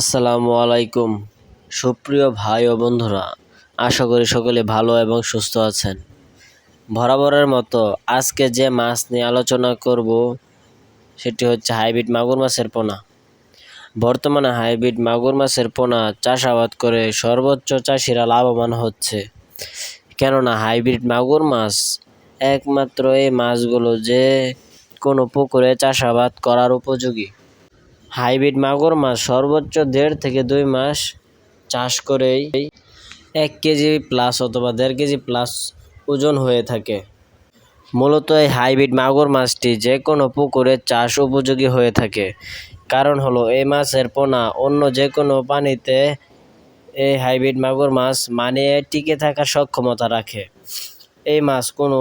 আসসালামু আলাইকুম। সুপ্রিয় ভাই ও বন্ধুরা, আশা করি সকলে ভালো এবং সুস্থ আছেন। বরাবরের মতো আজকে যে মাছ নিয়ে আলোচনা করব, সেটি হচ্ছে হাইব্রিড মাগুর মাছের পোনা। বর্তমানে হাইব্রিড মাগুর মাছের পোনা চাষাবাদ করে সর্বোচ্চ চাষিরা লাভবান হচ্ছে। কেননা হাইব্রিড মাগুর মাছ একমাত্র এই মাছগুলো যে কোনো পুকুরে চাষাবাদ করার উপযোগী। হাইব্রিড মাগুর মাছ সর্বোচ্চ দেড় থেকে দুই মাস চাষ করেই এক কেজি প্লাস অথবা দেড় কেজি প্লাস ওজন হয়ে থাকে। মূলত এই হাইব্রিড মাগুর মাছটি যে কোনো পুকুরে চাষ উপযোগী হয়ে থাকে। কারণ হলো, এই মাছের পোনা অন্য যে কোনো পানিতে এই হাইব্রিড মাগুর মাছ মানিয়ে টিকে থাকার সক্ষমতা রাখে। এই মাছ কোনো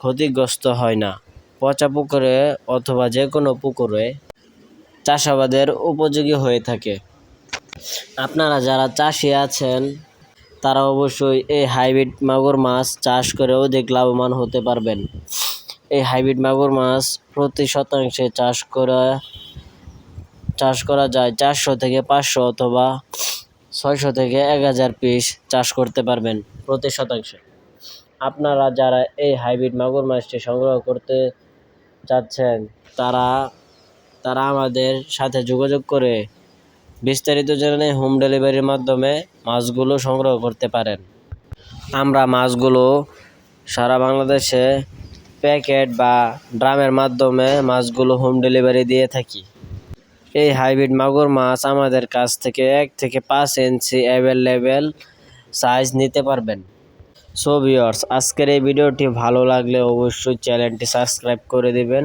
ক্ষতিগ্রস্ত হয় না। পচা পুকুরে অথবা যে কোনো পুকুরে চাষাবাদের উপযোগী হয়ে থাকে। আপনারা যারা চাষি আছেন, তারা অবশ্যই এই হাইব্রিড মাগুর মাছ চাষ করে অধিক লাভবান হতে পারবেন। এই হাইব্রিড মাগুর মাছ প্রতি শতাংশে চাষ করা চাষ করা যায় চারশো থেকে পাঁচশো অথবা ছয়শো থেকে এক হাজার পিস চাষ করতে পারবেন প্রতি শতাংশে। আপনারা যারা এই হাইব্রিড মাগুর মাছটি সংগ্রহ করতে চাচ্ছেন, তারা তারা আমাদের সাথে যোগাযোগ করে বিস্তারিত জেনে হোম ডেলিভারির মাধ্যমে মাছগুলো সংগ্রহ করতে পারেন। আমরা মাছগুলো সারা বাংলাদেশে প্যাকেট বা ড্রামের মাধ্যমে মাছগুলো হোম ডেলিভারি দিয়ে থাকি। এই হাইব্রিড মাগুর মাছ আমাদের কাছ থেকে এক থেকে পাঁচ ইঞ্চি অ্যাভেলেবেল সাইজ নিতে পারবেন। সো ভিওর্স আজকের এই ভিডিওটি ভালো লাগলে অবশ্যই চ্যানেলটি সাবস্ক্রাইব করে দিবেন।